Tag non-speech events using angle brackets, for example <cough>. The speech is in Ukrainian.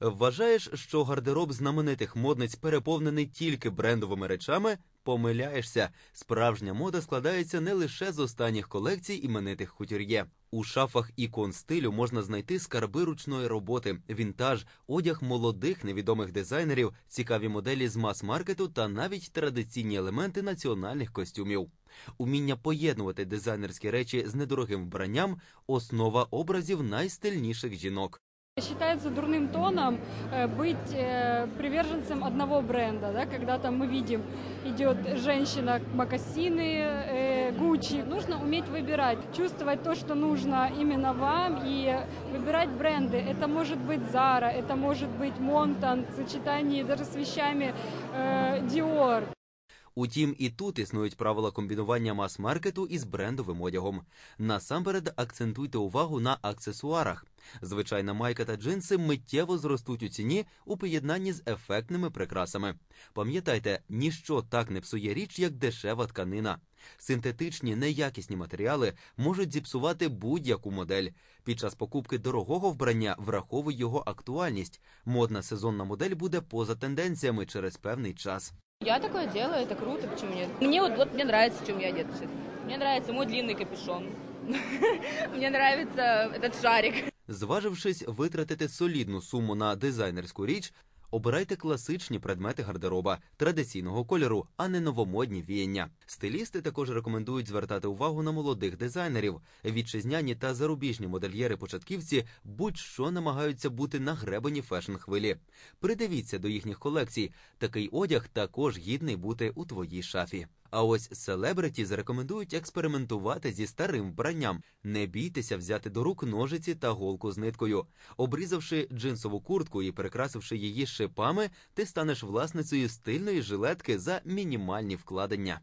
Вважаєш, що гардероб знаменитих модниць переповнений тільки брендовими речами? Помиляєшся. Справжня мода складається не лише з останніх колекцій іменитих кутюр'є. У шафах ікон стилю можна знайти скарби ручної роботи, вінтаж, одяг молодих невідомих дизайнерів, цікаві моделі з мас-маркету та навіть традиційні елементи національних костюмів. Уміння поєднувати дизайнерські речі з недорогим вбранням основа образів найстильніших жінок. Считается дурным тоном э, быть э, приверженцем одного бренда, да, когда там мы видим, идет женщина, макасины, э, Гуччи. Нужно уметь выбирать, чувствовать то, что нужно именно вам, и выбирать бренды. Это может быть Zara, это может быть Монтан, в сочетании даже с вещами э, Dior. Утім, і тут існують правила комбінування мас-маркету із брендовим одягом. Насамперед акцентуйте увагу на аксесуарах. Звичайна майка та джинси миттєво зростуть у ціні у поєднанні з ефектними прикрасами. Пам'ятайте, ніщо так не псує річ, як дешева тканина. Синтетичні неякісні матеріали можуть зіпсувати будь-яку модель. Під час покупки дорогого вбрання враховуй його актуальність. Модна сезонна модель буде поза тенденціями через певний час. Я такое делаю, это круто, почему нет? Мне вот, вот мне нравится, чем я одета сейчас. Мне нравится мой длинный капюшон. <laughs> Мне нравится этот шарик. Зважившись витратити солідну суму на дизайнерську річ, обирайте класичні предмети гардероба традиційного кольору, а не новомодні віяння. Стилісти також рекомендують звертати увагу на молодих дизайнерів. Вітчизняні та зарубіжні модельєри-початківці будь-що намагаються бути на гребені фешн-хвилі. Придивіться до їхніх колекцій. Такий одяг також гідний бути у твоїй шафі. А ось селебриті зарекомендують експериментувати зі старим вбранням. Не бійтеся взяти до рук ножиці та голку з ниткою. Обрізавши джинсову куртку і перекрасивши її шипами, ти станеш власницею стильної жилетки за мінімальні вкладення.